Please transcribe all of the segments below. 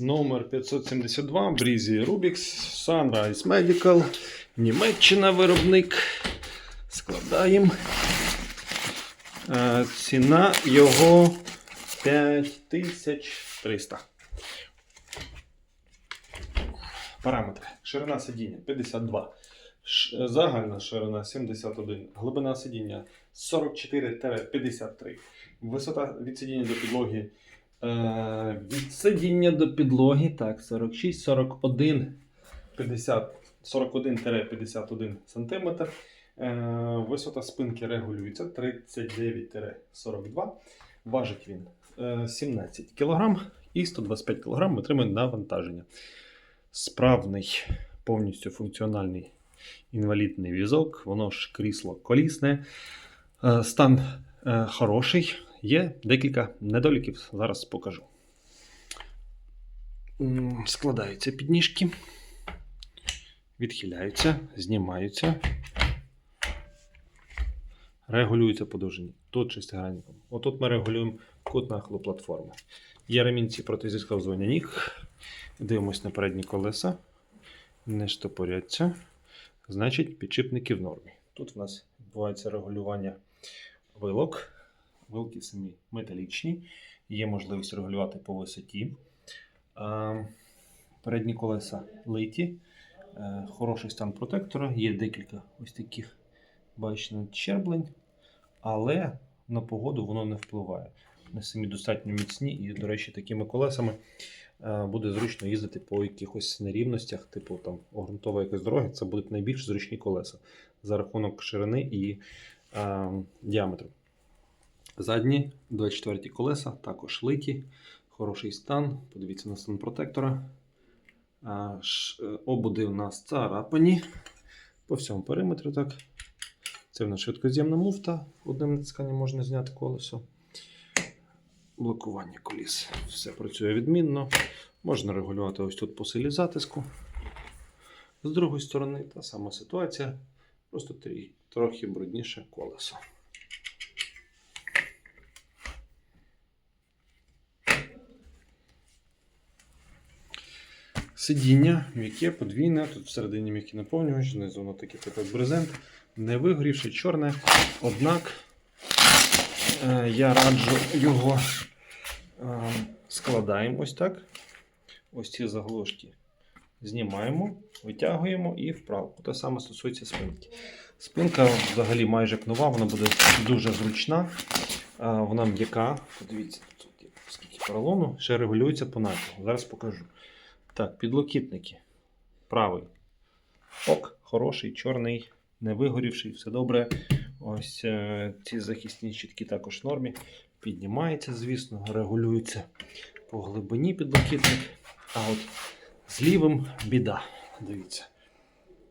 Номер 572 Брізі Rubix Sunrise Medical. Німеччина виробник. Складаємо. Е, Ціна його 5300. Параметри. Ширина сидіння 52. Загальна ширина 71. Глибина сидіння 44-53. Висота від сидіння до підлоги. Е, від сидіння до підлоги. Так, 46, 41, 50, 41-51 см. Е, висота спинки регулюється 39-42. Важить він е, 17 кг і 125 кг витримує навантаження. Справний, повністю функціональний інвалідний візок, воно ж крісло колісне. Е, Стан е, хороший. Є декілька недоліків, зараз покажу. Складаються підніжки, відхиляються, знімаються, регулюються по. Тут шестигранником. Отут ми регулюємо кут нахилу платформи. Є ремінці проти зісковзування ніг. Дивимось на передні колеса. Не штопоряться. Значить, підшипники в нормі. Тут в нас відбувається регулювання вилок. Вилки самі металічні, є можливість регулювати по висоті. Передні колеса литі, Е, хороший стан протектора, є декілька ось таких бачите, щерблень, але на погоду воно не впливає. Вони самі достатньо міцні, і, до речі, такими колесами е, буде зручно їздити по якихось нерівностях, типу там огрунтова якась дороги. Це будуть найбільш зручні колеса за рахунок ширини і е, діаметру. Задні 24 колеса, також литі, хороший стан. Подивіться на стан протектора. Е, Обуди у нас царапані по всьому периметру. так. Це в нас швидкоз'ємна муфта. Одним натисканням можна зняти колесо. Блокування коліс. Все працює відмінно. Можна регулювати ось тут по силі затиску. З другої сторони та сама ситуація. Просто трохи брудніше колесо. Сидіння м'яке, подвійне, тут всередині м'який наповнювач, знизу воно таке типу брезент, не вигорівши, чорне. Однак е, я раджу його е, складаємо ось так. Ось ці заглушки знімаємо, витягуємо і вправо. Те саме стосується спинки. Спинка взагалі майже як нова, вона буде дуже зручна, е, вона м'яка. Подивіться, тут скільки поролону, ще регулюється по натягу. Зараз покажу. Так, підлокітники. Правий. Ок, хороший, чорний, не вигорівший, все добре. Ось е, ці захисні щитки також в нормі. Піднімається, звісно, регулюється по глибині підлокітник. А от з лівим біда. Дивіться.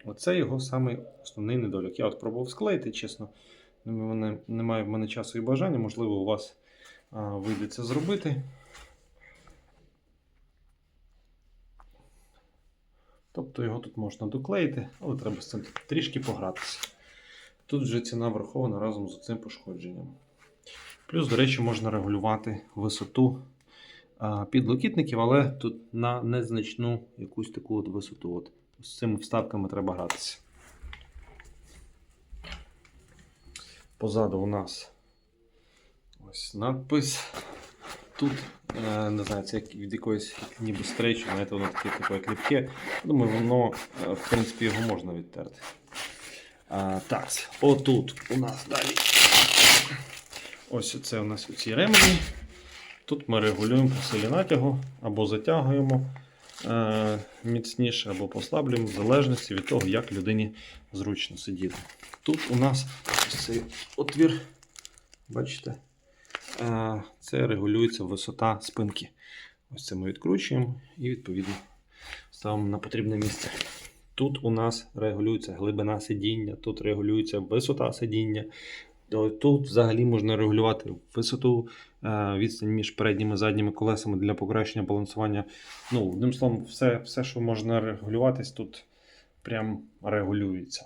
Оце його самий основний недолік. Я от пробував склеїти, чесно. Немає в мене часу і бажання, можливо, у вас вийде це зробити. Тобто його тут можна доклеїти, але треба з цим трішки погратися. Тут вже ціна врахована разом з цим пошкодженням. Плюс, до речі, можна регулювати висоту підлокітників, але тут на незначну якусь таку от висоту. От. З цими вставками треба гратися. Позаду у нас ось надпис. Тут, не знаю, це як від якоїсь ніби стрейчу, знаєте, воно таке типу як ліпке. Думаю, воно, е, в принципі, його можна відтерти. А, так, отут у нас далі. Ось це у нас ці ремені. Тут ми регулюємо по силі натягу або затягуємо е, міцніше, або послаблюємо, в залежності від того, як людині зручно сидіти. Тут у нас ось цей отвір, бачите, е, це регулюється висота спинки. Ось це ми відкручуємо і відповідно ставимо на потрібне місце. Тут у нас регулюється глибина сидіння, тут регулюється висота сидіння. Тут взагалі можна регулювати висоту, е, відстань між передніми і задніми колесами для покращення балансування. Ну, одним словом, все, все, що можна регулюватись, тут прям регулюється.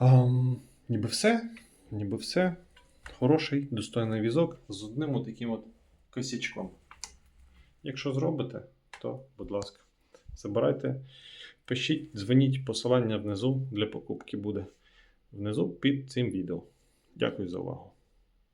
Ем, ніби все. Ніби все. Хороший, достойний візок з одним от таким от косячком. Якщо зробите, то, будь ласка, забирайте. Пишіть, дзвоніть, посилання внизу для покупки буде внизу під цим відео. Дякую за увагу.